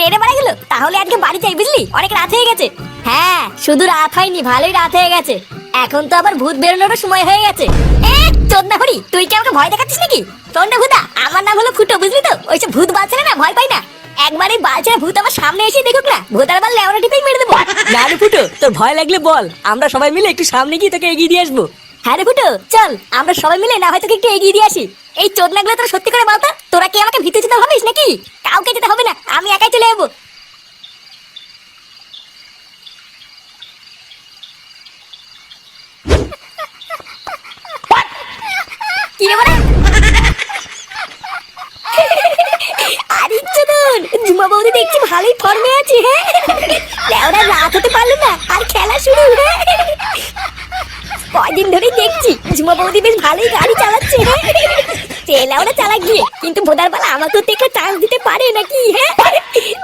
নেড়ে মারা গেল? তাহলে আজকে বাড়ি যাই বুঝলি? অনেক রাত হয়ে গেছে। হ্যাঁ শুধু রাত হয়নি, ভালোই রাত হয়ে গেছে। এখন তো আবার ভূত বেরোনোরও সময় হয়ে গেছে। এ চোদ্দা হরি, তুই কি আমাকে ভয় দেখাচ্ছিস নাকি? ভূতা, আমার নাম হলো ফুটো বুঝলি তো? ওইসব ভূত বাচ্চারা না ভয় পাই না। একবার বাচ্চারা ভূত আমার সামনে এসে দেখুক না বার লেওয়া টিপেই মেরে দেবো। না ফুটো, তোর ভয় লাগলে বল। আমরা সবাই মিলে একটু সামনে গিয়ে তোকে এগিয়ে দিয়ে আসব। হ্যাঁ রে ফুটো চল, আমরা সবাই মিলে না হয়তো একটু এগিয়ে দিয়ে আসি। এই চোদনাগুলো তোরা সত্যি করে বলতো? তোরা কি আমাকে ভিতরে যেতে ভাবিস নাকি? কাউকে যেতে হবে না, আমি একাই চলে যাব। ভালোই ফর্মে আছে হ্যাঁ? রাত হতে পারল না, আর খেলা শুরু হ্যাঁ? কয়দিন ধরেই দেখছি। ঝুমা বৌদি বেশ ভালোই গাড়ি চালাচ্ছে চেলা ওরা চালা গিয়ে কিন্তু ভোদার বেলা আমাকেও তো একটু চান্স দিতে পারে নাকি হ্যাঁ?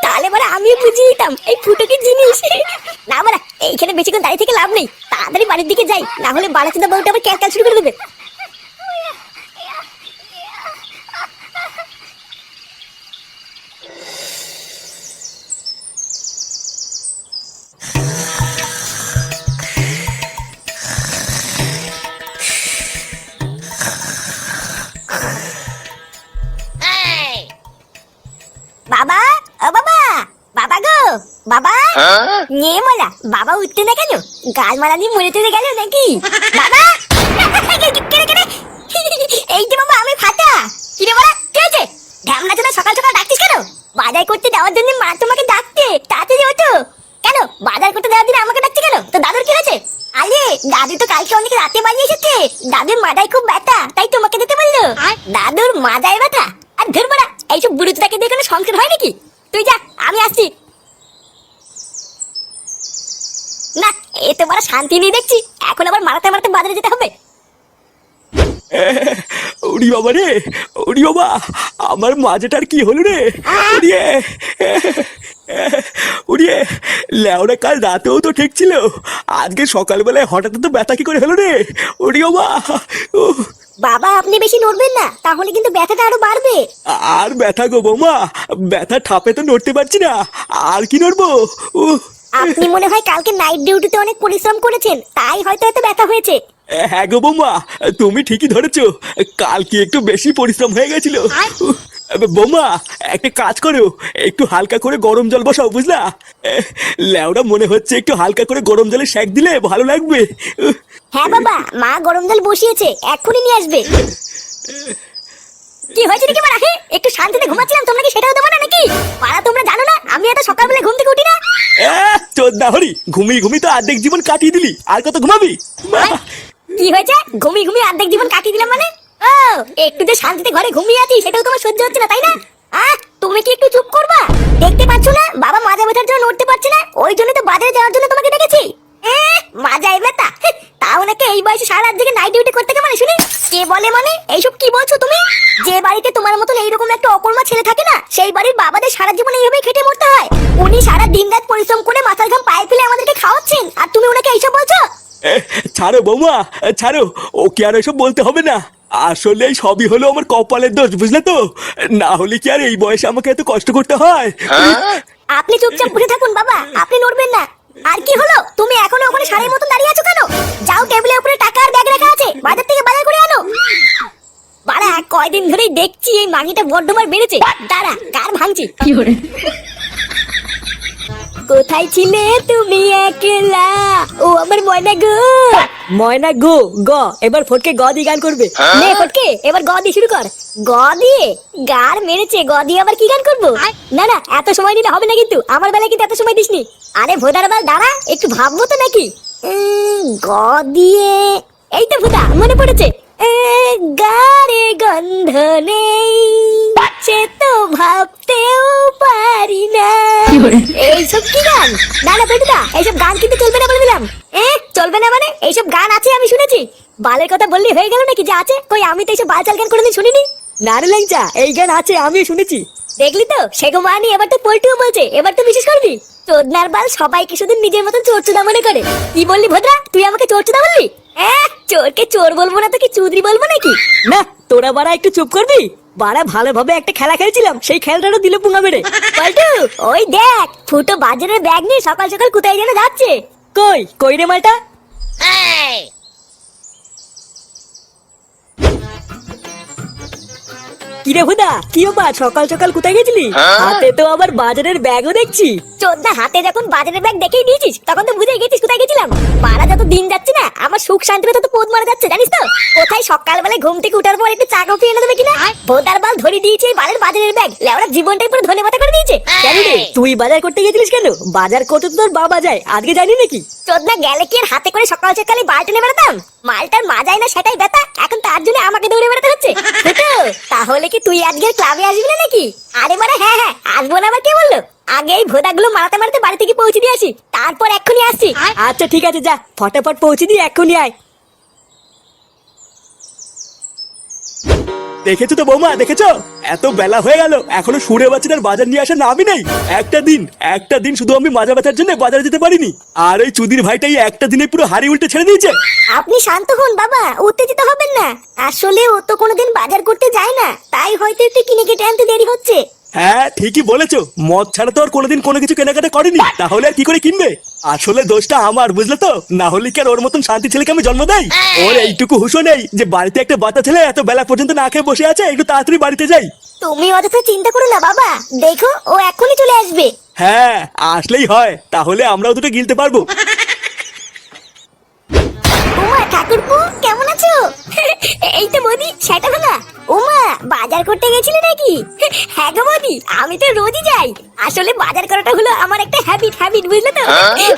তাহলে বলে আমিও বুঝিয়ে দিতাম এই ফুটো কি জিনিস। না বলা, এইখানে বেশিক্ষণ দাঁড়িয়ে থেকে লাভ নেই। তাড়াতাড়ি বাড়ির দিকে যাই। না হলে বাড়াচিন্তা বউটা আবার ক্যাল শুরু করে দেবে। নিয়ে মোলা, বাবা উঠতে না কেন? গাল মালা নিয়ে মরে টরে গেল নাকি? বাবা! এই যে বাবা, আমি ফাটা। কি রে বলা কি হয়েছে ঢ্যামনা চলে সকাল সকাল ডাকছিস কেন বাজার করতে দেওয়ার জন্য মা তোমাকে ডাকতে তাড়াতাড়ি ওঠো কেন বাজার করতে দেওয়ার দিন আমাকে ডাকছে কেন তো দাদুর কি হয়েছে আরে দাদু তো কালকে অনেক রাতে বাড়ি এসেছে দাদুর মাথায় খুব ব্যথা তাই তোমাকে দিতে বলল দাদুর মাথায় ব্যথা আর ধর বড়া এইসব বুড়ুটাকে দিয়ে কোনো সংসার হয় নাকি তুই যা আমি আসছি না এ তো বড় শান্তি নেই দেখছি। এখন আবার মারাতে মারাতে বাজারে যেতে হবে। ওরি বাবা রে ওরি বাবা আমার মাঝেটার কি হলো রে? উড়িয়ে উড়িয়ে লেওরা কাল রাতেও তো ঠিক ছিল। আজকে সকালবেলায় হঠাৎ তো ব্যথা কি করে হলো রে? ওরি বাবা বাবা আপনি বেশি নড়বেন না তাহলে কিন্তু ব্যথাটা আরও বাড়বে। আর ব্যথা গো বৌমা ব্যথা ঠাপে তো নড়তে পারছি না আর কি নড়বো? আপনি মনে হয় কালকে নাইট ডিউটিতে অনেক পরিশ্রম করেছেন তাই হয়তো এত ব্যথা হয়েছে। হ্যাঁ গো বৌমা তুমি ঠিকই ধরেছো কাল কি একটু বেশি পরিশ্রম হয়ে গেছিল? বৌমা একটা কাজ করো একটু হালকা করে গরম জল বসাও বুঝলা? ল্যাওড়া মনে হচ্ছে একটু হালকা করে গরম জলে সেক দিলে ভালো লাগবে। হ্যাঁ বাবা মা গরম জল বসিয়েছে এক্ষুনি নিয়ে আসবে। কি হয়েছে নাকি একটু শান্তিতে ঘুমাচ্ছিলাম তোমরা কি সেটাও দেবো না নাকি? পাড়া তোমরা জানো না আমি এত সকালবেলা ঘুম থেকে উঠি না। চোদ্দা হরি ঘুমিয়ে ঘুমিয়ে তো অর্ধেক জীবন কাটিয়ে দিলি আর কত ঘুমাবি? কি হয়েছে? ঘুমিয়ে ঘুমিয়ে অর্ধেক জীবন কাটিয়ে দিলাম মানে? ও একটু যে শান্তিতে ঘরে ঘুমিয়ে আছি সেটাও তোমার সহ্য হচ্ছে না তাই না? আহ তুমি কি একটু চুপ করবা? দেখতে পাচ্ছ না বাবা মাজা ব্যথার জন্য উঠতে পারছে না ওই জন্য তো বাজারে যাওয়ার জন্য তোমাকে ডেকেছি। ব্যথা হেহ, তাও নাকি এই বয়সে সারা রাত দিকে নাইট ডিউটি করতে মানে শুনি? কে বলে মানে? এইসব কি বলছো তুমি? বাড়িতে তোমার মতন এইরকম একটা অকর্মা ছেলে থাকে না সেই বাড়ির বাবাদের সারা জীবন এইভাবেই খেটে মরতে হয়। উনি সারা দিন রাত পরিশ্রম করে মাথার ঘাম পায়ে ফেলে আমাদেরকে খাওয়াচ্ছেন আর তুমি ওনাকে এইসব বলছো? ছাড়ো বৌমা ছাড়ো ওকে আর এসব বলতে হবে না। আসলে সবই হলো আমার কপালের দোষ বুঝলে তো? না হলে কি আর এই বয়সে আমাকে এত কষ্ট করতে হয়? আপনি চুপচাপ বসে থাকুন বাবা আপনি নড়বেন না। আর কি হলো? তুমি এখনও ওখানে সারের মতন দাঁড়িয়ে আছো কেন? যাও টেবিলের উপরে টাকা আর ব্যাগ রাখা আছে বাজার থেকে বাজার করে আনো। বাড়া কয়দিন ধরেই দেখছি এই মাগিটা বড্ড মার বেড়েছে। দাঁড়া কার ভাঙছি? কি করে? কোথায় ছিলে তুমি একলা? ও আমার ময়না গো। ময়না গো গ এবার ফটকে গ দিয়ে গান করবে। নে ফটকে এবার গ দিয়ে শুরু কর। গ দিয়ে গার মেরেছে গ দিয়ে আবার কি গান করব? না না এত সময় দিলে হবে না কিন্তু আমার বেলায় কিন্তু এত সময় দিসনি। আরে ভোদার বাল দাঁড়া একটু ভাববো তো নাকি। উম, গ দিয়ে এই তো ভোদা মনে পড়েছে। গারে গন্ধ নেই সে তো ভাবতেও পারি না। এইসব কি গান? না না পেটুদা এইসব গান কিন্তু চলবে না বলে দিলাম। এ চলবে না মানে? এইসব গান আছে আমি শুনেছি। বালের কথা বললি হয়ে গেল নাকি যে আছে? কই আমি তো এইসব বালচাল গান কোনোদিন শুনিনি। না রে ল্যাংচা এই গান আছে আমিও শুনেছি। দেখলি তো? সেগো মানি এবার তো পল্টুও বলছে এবার তো বিশেষ করবি? চোদনার বাল সবাইকে শুধু নিজের মতন চোরচুদা মনে করে। কি বললি ভদ্রা? তুই আমাকে চোরচুদা বললি? এ চোরকে চোর বলব না তো কি চুদরি বলব নাকি? না তোরা বাড়া একটু চুপ করবি। বাড়া ভালোভাবে একটা খেলা খেলছিলাম সেই খেলাটারও দিল পুঙ্গা মেরে। পল্টু ওই দেখ ফুটো বাজারের ব্যাগ নিয়ে সকাল সকাল কোথায় যেন যাচ্ছে। কই কই রে মালটা? কিরে হুদা কি বা সকাল সকাল কোথায় গেছিলি? হাতে তো আবার বাজারের ব্যাগও দেখছি। চোদ্দা হাতে যখন বাজারের ব্যাগ দেখেই দিয়েছিস তখন তো বুঝে গেছিস কোথায় গেছিলাম। মারা যত দিন যাচ্ছে না আমার সুখ শান্তিতে তত পোদ মারা যাচ্ছে জানিস তো? কোথায় সকালবেলা ঘুম থেকে উঠার পর একটু চা কফি এনে দেবে কিনা? বাল ধরে দিয়েছে বালের বাজারের ব্যাগ লেওড়া জীবনটাই পুরো ধনে মাথা করে দিয়েছে। তুই বাজার করতে গেছিলিস কেন? বাজার করতে তোর বাবা যায় আজকে জানি নাকি? চোদ্দা গেলে কি আর হাতে করে সকাল সকালে বালটা নিয়ে বেড়াতাম? মালটার মাজায় না সেটাই ব্যথা এখন তার জন্য আমাকে দৌড়ে বেড়াতে হচ্ছে। তাহলে কি তুই আজকের ক্লাবে আসবি না নাকি? আরে মানে হ্যাঁ হ্যাঁ। আসব না আবার কে বলল? আগে এই ভোদাগুলো মারাতে মারাতে বাড়ি থেকে পৌঁছে দিয়ে আসি। তারপর এক্ষুনি আসছি। আচ্ছা ঠিক আছে যা। ফটাফট পৌঁছে দিয়ে এক্ষুনি আয়। দেখেছ তো বৌমা দেখেছ? এত বেলা হয়ে গেল এখনও সুরে বাচ্চাটার বাজার নিয়ে আসার নামই নেই। একটা দিন একটা দিন শুধু আমি মাজা ব্যথার জন্য বাজারে যেতে পারিনি। আর ওই চুদির ভাইটাই একটা দিনে পুরো হাড়ি উল্টে ছেড়ে দিয়েছে। আপনি শান্ত হন বাবা। উত্তেজিত হবেন না। আসলে ও তো কোনোদিন বাজার করতে যায় না। তাই হয়তো একটু কিনে কেটে আনতে দেরি হচ্ছে। হ্যাঁ ঠিকই বলেছ। মদ ছাড়া তো আর কোনোদিন কোনো কিছু কেনাকাটা করেনি। তাহলে আর কি করে কিনবে? আসলে দোষটা আমার বুঝলে তো? না হলে কি আর ওর মতন শান্তি ছেলেকে আমি জন্ম দেই? ওর এইটুকু হুশো নেই যে বাড়িতে একটা বাচ্চা ছেলে এত বেলা পর্যন্ত না খেয়ে বসে আছে একটু তাড়াতাড়ি বাড়িতে যাই। তুমি অযথা চিন্তা করো না বাবা। দেখো ও এখনই চলে আসবে। হ্যাঁ আসলেই হয়। তাহলে আমরাও দুটো গিলতে পারব। ওমা ঠাকুরপু কেমন আছো? এই তো মোদি সেটা ওমা বাজার করতে গেছিলে নাকি? হ্যাঁ গো মোদি আমি তো রোজই যাই। আসলে বাজার করাটা হলো আমার একটা হ্যাবিট হ্যাবিট বুঝলে তো?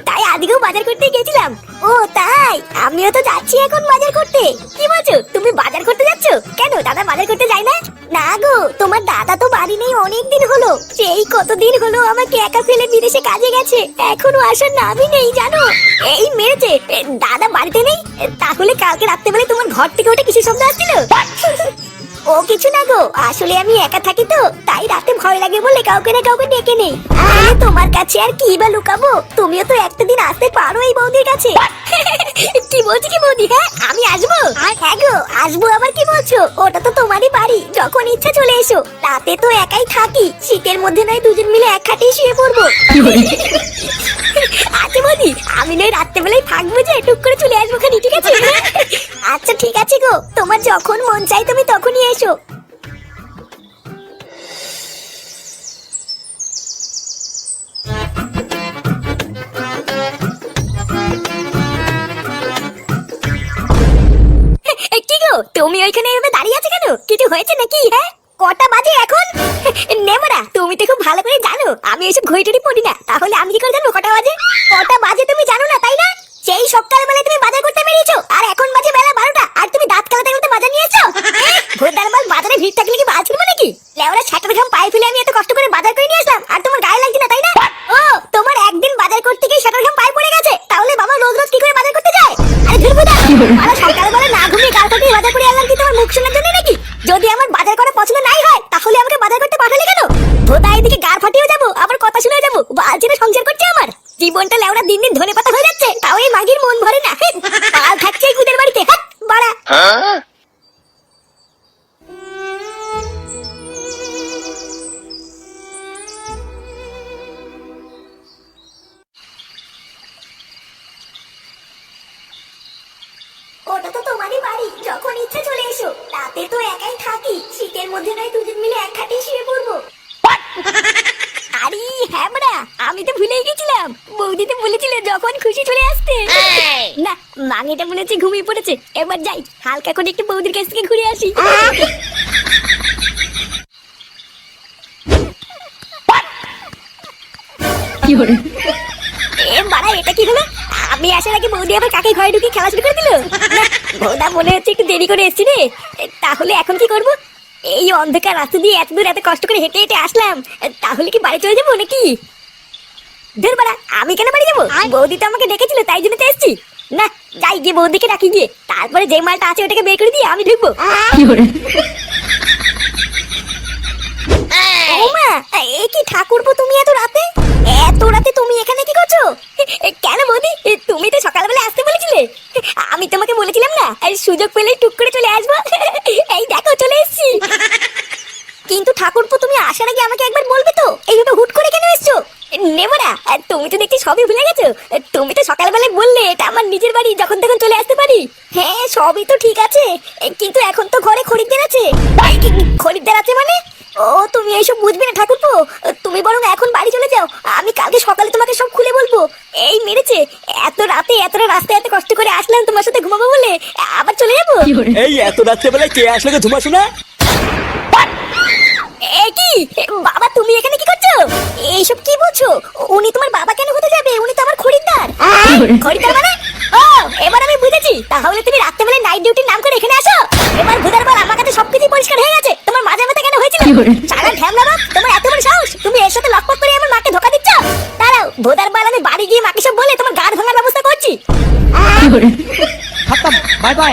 তাই আজকেও বাজার করতে গেছিলাম। ও তাই? আমিও তো যাচ্ছি এখন বাজার করতে। কি বলছো তুমি বাজার করতে যাচ্ছ? কেন দাদা বাজার করতে যাই না? না গো, তোমার দাদা তো বাড়ি নেই অনেক দিন হলো। সেই কতদিন হলো আমাকে একা ফেলে বিদেশে কাজে গেছে? এখনও আসার নামই নেই, জানো? এই মেরেছে দাদা বাড়িতে নেই? তাহলে কালকে রাত্রেবেলায় তোমার ঘর থেকে ওটা কিসের শব্দ আসছিল? ও কিছু না গো, আসলে আমি একা থাকি তো, তাই রাতে ভয় লাগে বলে কাউকে না কাউকে ডেকে নেই। তোমার কাছে আর কি বা লুকাবো? তুমিও তো একটা দিন আসতে পারো এই বৌদির কাছে। কি বলছি কি বৌদি হ্যাঁ আমি আসব? হ্যাঁ গো, আসব আবার কি বলছো? ওটা তো তোমারই বাড়ি, যখন ইচ্ছা চলে এসো। রাতে তো একাই থাকি, শীতের মধ্যে নয় দুজন মিলে এক খাটেই শুয়ে পড়ব। আচ্ছা বৌদি আমি নয় রাত্রেবেলায় থাকব যে, টুক করে চলে আসব খানি, ঠিক আছে? আচ্ছা ঠিক আছে গো। তোমার যখন মন চাই তুমি তখনই এসো। তুমি ওইখানে দাঁড়িয়ে আছো কেন? কিছু হয়েছে নাকি হ্যাঁ? কটা বাজে এখন? নেমরা তুমি তো খুব ভালো করে জানো, আমি এসব ঘড়িটড়ি পড়ি না, তাহলে আমি কি করে জানব কটা বাজে? কটা বাজে তুমি জানো না, তাই না? সেই সকালবেলায় তুমি বাজার করতে বেরিয়েছো, আর এখন বাজে বেলা বারোটা, আর তুমি দাঁত কালাতে কালাতে বাজার নিয়েছো ভোরদার বাল বাজারে ভিড় থাকলে কি বাজার নাকি? লেওরা ছাটার ঘাম পায়ে ফেলে আমি এত কষ্ট করে বালছিনে সংসার করছে আমার। জীবনটা লেওড়া দিন দিন ধনে পাতা হয়ে যাচ্ছে তাও এই মাগির মন ভরে না। পাল থাকছে এই কুদের বাড়িতে বাড়া। ওটা তো তোমারই বাড়ি যখন ইচ্ছে চলে এসো। রাতে তো একাই থাকি শীতের মধ্যে নয় দুজন মিলে এক খাটে শুয়ে পড়ব। আরে হ্যাঁ আমি তো ভুলেই গেছিলাম। বৌদি তো বলেছিল যখন খুশি চলে আসতে। না মাঙিটা মনে হচ্ছে ঘুমিয়ে পড়েছে। এবার যাই হালকা করে একটু বৌদির কাছ থেকে ঘুরে আসি। এ বাড়া এটা কি হলো? আমি আসার আগে বৌদি আবার কাকে ঘরে ঢুকে খেলা শুরু করে দিল? না, বৌদা মনে হচ্ছে একটু দেরি করে এসছি রে। তাহলে এখন কি করব? এই অন্ধকার রাস্তা দিয়ে এত দূর এত কষ্ট করে হেঁটে হেঁটে আসলাম তাহলে কি বাড়ি চলে যাব নাকি? ধর বাড়া আমি কেন বাড়ি যাব? বৌদি তো আমাকে ডেকেছিল তাই জন্য তো এসছি। না যাই গিয়ে বৌদিকে ডাকি গিয়ে তারপরে যে মালটা আছে ওটাকে বের করে দিয়ে আমি ঢুকবো। এ কি ঠাকুরপো তুমি এত রাতে? রাতে তুমি এখানে কি করছ? কেন বৌদি? তুমি তো সকালবেলা আসতে বলেছিলে। আমি তোমাকে বলেছিলাম না সুযোগ পেলে টুক করে চলে আসব। এই দেখো, চলে এসেছি। কিন্তু ঠাকুরপো, তুমি আসার আগে আমাকে একবার বলবে তো, এইভাবে হুট করে কেন এসছো? নেবরা তুমি তো দেখছি সবই ভুলে গেছো। তুমি তো সকালবেলায় বললে এটা আমার নিজের বাড়ি যখন তখন চলে আসতে পারি। হ্যাঁ সবই তো ঠিক আছে কিন্তু এখন তো ঘরে খরিদ্দার আছে। খরিদ্দার আছে মানে? ও তুমি এইসব বুঝবে না ঠাকুরপো। তুমি বরং এখন বাড়ি চলে যাও। আমি কালকে সকালে তোমাকে সব খুলে বলব। এই মেরেছে এত রাতে এতটা রাস্তায় এত কষ্ট করে আসলাম তোমার সাথে ঘুমাবো বলে। আবার চলে যাব? এই এত রাত্রেবেলায় কে আসলে গো ধুমা শোনা কি? বাবা তুমি এখানে কি করছ? এইসব কি বলছো? উনি তোমার বাবা কেন হতে যাবে? উনি তো আমার খরিদ্দার। খরিদ্দার মানে? ও এবার আমি বুঝেছি। তাহলে তুমি রাত্রেবেলায় নাইট ডিউটির নাম করে এখানে আসো এবার ভুদার বল আমার কাছে সবকিছু পরিষ্কার হয়ে গেছে তোমার মাঝে মাথা চালা এত বড় সাহস? তুমি এর সাথে করে আমার মাকে ধোকা দিচ্ছ? দাঁড়াও ভোদার বাল আমি বাড়ি গিয়ে মাকে সব বলে তোমার গাড় ভাঙার ব্যবস্থা করছি। Bye bye